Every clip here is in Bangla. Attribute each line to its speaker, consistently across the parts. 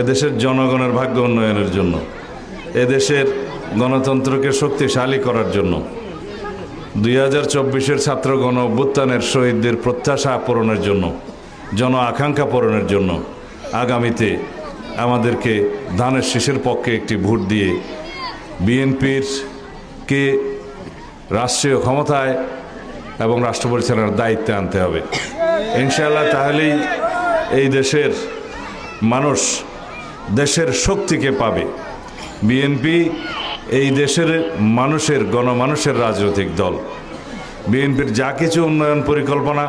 Speaker 1: এদেশের জনগণের ভাগ্য উন্নয়নের জন্য, এদেশের গণতন্ত্রকে শক্তিশালী করার জন্য। দুই হাজার চব্বিশের ছাত্র গণ অভ্যুত্থানের শহীদদের প্রত্যাশা পূরণের জন্য, জন আকাঙ্ক্ষা পূরণের জন্য আগামীতে আমাদেরকে ধানের শীষের পক্ষে একটি ভোট দিয়ে বিএনপির কে রাষ্ট্রীয় ক্ষমতায় এবং রাষ্ট্র পরিচালনার দায়িত্বে আনতে হবে। ইনশাআল্লাহ তাহলেই এই দেশের মানুষ দেশের শক্তিকে পাবে। বিএনপি এই দেশের মানুষের, গণমানুষের রাজনৈতিক দল। বিএনপির যা কিছু উন্নয়ন পরিকল্পনা,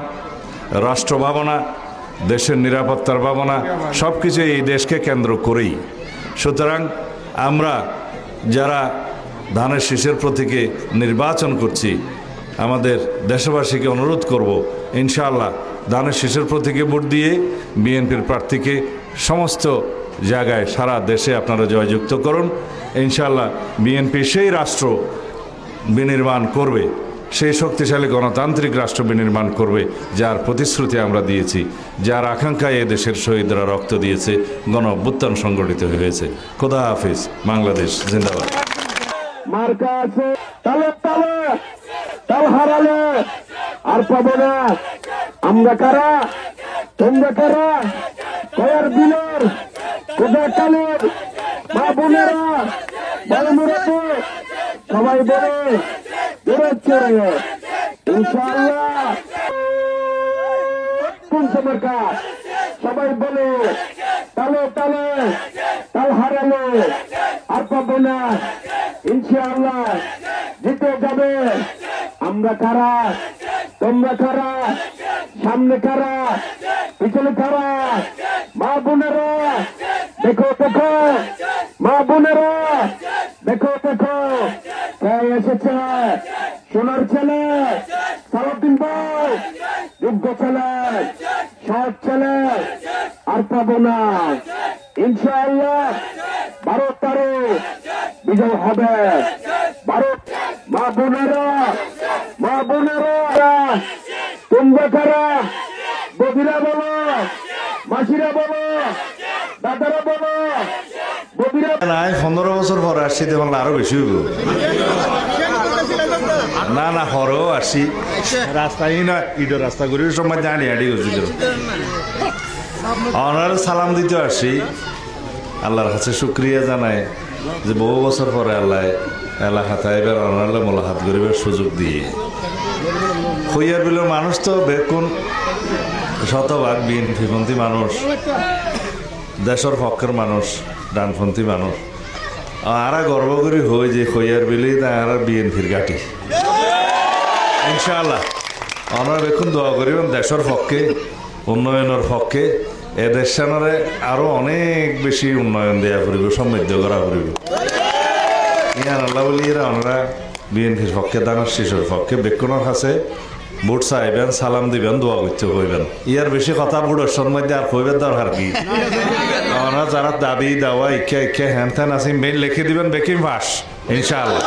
Speaker 1: রাষ্ট্র ভাবনা, দেশের নিরাপত্তার ভাবনা সব কিছু এই দেশকে কেন্দ্র করেই। সুতরাং আমরা যারা ধানের শীষের প্রতীকে নির্বাচন করছি, আমাদের দেশবাসীকে অনুরোধ করব, ইনশাআল্লাহ ধানের শীষের প্রতীকে ভোট দিয়ে বিএনপির প্রার্থীকে সমস্ত জায়গায় সারা দেশে আপনারা জয়যুক্ত করুন। ইনশাল্লাহ বিএনপি সেই রাষ্ট্র বিনির্মাণ করবে, সেই শক্তিশালী গণতান্ত্রিক রাষ্ট্র বিনির্মাণ করবে যার প্রতিশ্রুতি আমরা দিয়েছি, যার আকাঙ্ক্ষায় দেশের শহীদরা রক্ত দিয়েছে, গণ অভ্যুত্থান সংগঠিত হয়েছে। খোদা হাফিজ, বাংলাদেশ জিন্দাবাদ।
Speaker 2: আর পাবো না। আমরা কারা? তোমরা কারা? কালের মা সবাই বলে বেরোচ্ছে ইনশাআল্লাহ। কোন মার্কা সবাই বলে, তালে তালে, তাল হারালে আর পাবো না। ইনশাআল্লাহ। জিতে যাবে। আমরা কারা? তোমরা কারা? সামনে কারা? পিছনে কারা? মা বোনেরা দেখো দেখো। মা বোনেরা, দেখো দেখো। কে এসেছে সোনার ছেলে সারাদিন ভাই। যোগ্য ছেলে, সৎ ছেলে, আর পাবো না। ইনশাআল্লাহ বারো তারিখ বিজয় হবে। ভারত মা বোনেরা মা বোনেরা, তোমরা কারা বদিরা বলো, মাসিরা বলো, দাদারা
Speaker 1: নাই, পনেরো বছর পরে আসছি দেখুন আরও বেশি হইব। না না হরও আসি রাস্তাই না ইডো রাস্তা করি সময় জানি আড়ি গেছিল অনার সালাম দিতে আসি আল্লাহর কাছে শুক্রিয়া জানাই যে বহু বছর পরে আল্লাহ এলাকাতে এবার অনারলে মোলাহাত করিবার সুযোগ দিয়ে। হইয়ার বিলের মানুষ তো বেকুন শতভাগ বিএনপিপন্থী মানুষ। দেশের পক্ষের মানুষ, ডানপন্থী মানুষ। আরা গর্ব করি হই যে খৈয়ার বিলি আর বিএনপির গাটি ইনশাআল্লাহ। আমরা এখন দোয়া করিবেন, দেশের পক্ষে, উন্নয়নের পক্ষে এ দেশানরে আরও অনেক বেশি উন্নয়ন দেওয়া করিব, সমৃদ্ধ করা করিব। ইয়ান আল্লাহ বলি, এরা আমরা বিএনপির পক্ষে, দানের শিশুর পক্ষে বেক্ষণের কাছে ভোট চাইবেন, সালাম দিবেন, দোয়া করতে কইবেন। ইয়ার বেশি কথা বুড়োর সম্বন্ধে আর কইবেন দরকার কি? আমরা যারা দাবি দাওয়া ইচ্ছা ইচ্ছা হ্যান ত্যান আছে মেইন লিখে দিবেন বেকিং ভাস ইনশাআল্লাহ।